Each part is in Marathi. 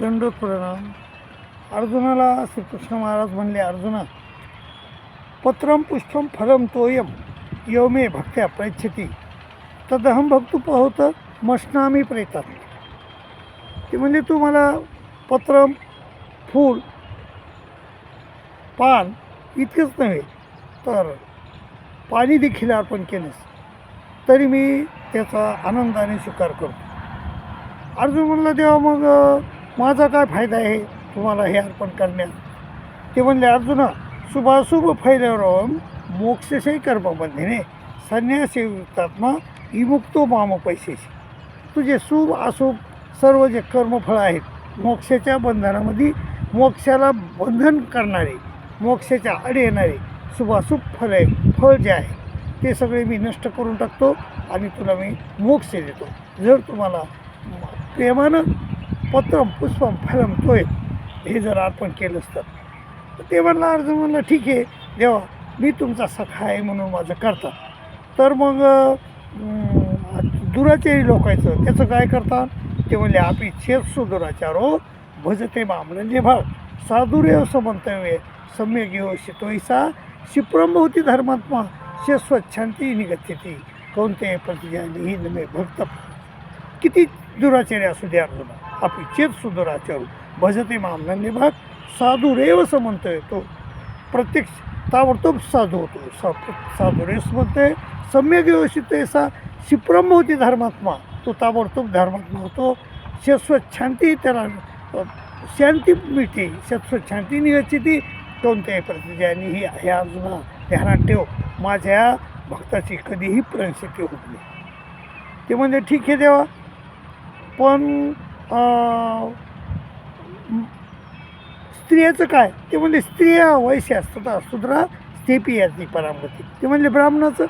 दंडोत प्रणाम अर्जुनाला श्रीकृष्ण महाराज म्हणले अर्जुना पत्रम पुष्पम फलम तोयम यवमे भक्त्या प्रयच्छती. तदहम भक्तू पहोत मशनामी प्रेतात. ते म्हणजे तू मला पत्रम फूल पान इतकंच नव्हे तर पाणी देखील अर्पण केलंस तरी मी त्याचा आनंदाने स्वीकार करतो. अर्जुन म्हणलं तेव्हा मग माझा काय फायदा आहे तुम्हाला हे अर्पण करण्यात? ते म्हणले अर्जुना शुभाशुभ फैल्यावर मोक्षशय कर्मबंधने संन्यासी युक्तात्मा विमुक्तो माम पैसेशी. तुझे शुभ अशुभ सर्व जे कर्मफळ आहेत मोक्षाच्या बंधनामध्ये मोक्षाला बंधन करणारे मोक्षाच्या आड येणारे शुभाशुभ फळ आहे फळ जे आहे ते सगळे मी नष्ट करून टाकतो आणि तुला मी मोक्ष देतो. जर तुम्हाला प्रेमानं पत्रम पुष्पम फलम तोय हे जर अर्पण केलं असतं तर ते म्हणलं अर्जुन म्हणलं ठीक आहे देवा मी तुमचा सखा आहे म्हणून माझं करतात. तर मग दुराचारी लोकायचं त्याचं काय करतात? ते म्हणले आपली छेद सुदुराचारो भजते मामलंजे भाग साधुर्य असं मंतव्य सम्यक यो शितोईसा क्षिप्रम होती धर्मात्मा शांती ती कोणते प्रतिजानी नमे भक्त किती दुराचारी असू दे अर्जुना आपली चेत सुदुराचारू भजते मामनाने भाग साधू रेव असं म्हणतोय तो. प्रत्यक्ष ताबडतोब साधू होतो. सा साधू रेस म्हणतोय सम्यक व्यवस्थित असा शिप्रम होती धर्मात्मा. तो ताबडतोब धर्मात्मा होतो. शस्व शांती त्याला शांती मिळते. शाश्वत शांती निघायची ती कोणत्याही प्रतिज्ञानी ही हे अर्जुना ध्यानात ठेव. माझ्या भक्ताची कधीही प्रणशक्ती होत नाही. ते म्हणजे ठीक आहे देवा. पण स्त्रियाचं काय? ते म्हणले स्त्रिया वैश्य असतात. सुद्रा स्टेपी याची परामती ते म्हणले ब्राह्मणाचं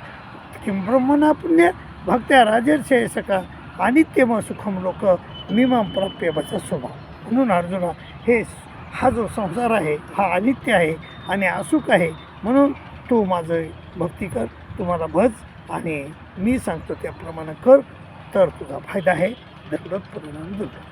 किं ब्रह्मणा पुण्य भक्त्या राजर्षय सका अनित्यम सुखम लोक मिमाम प्राप्य बचा स्वभाव. म्हणून अर्जुना हे हा जो संसार आहे हा अनित्य आहे आणि असूक आहे म्हणून तू माझं भक्ती कर तुम्हाला भज आणि मी सांगतो त्याप्रमाणे कर तर तुझा फायदा आहे. 7分何分だよ。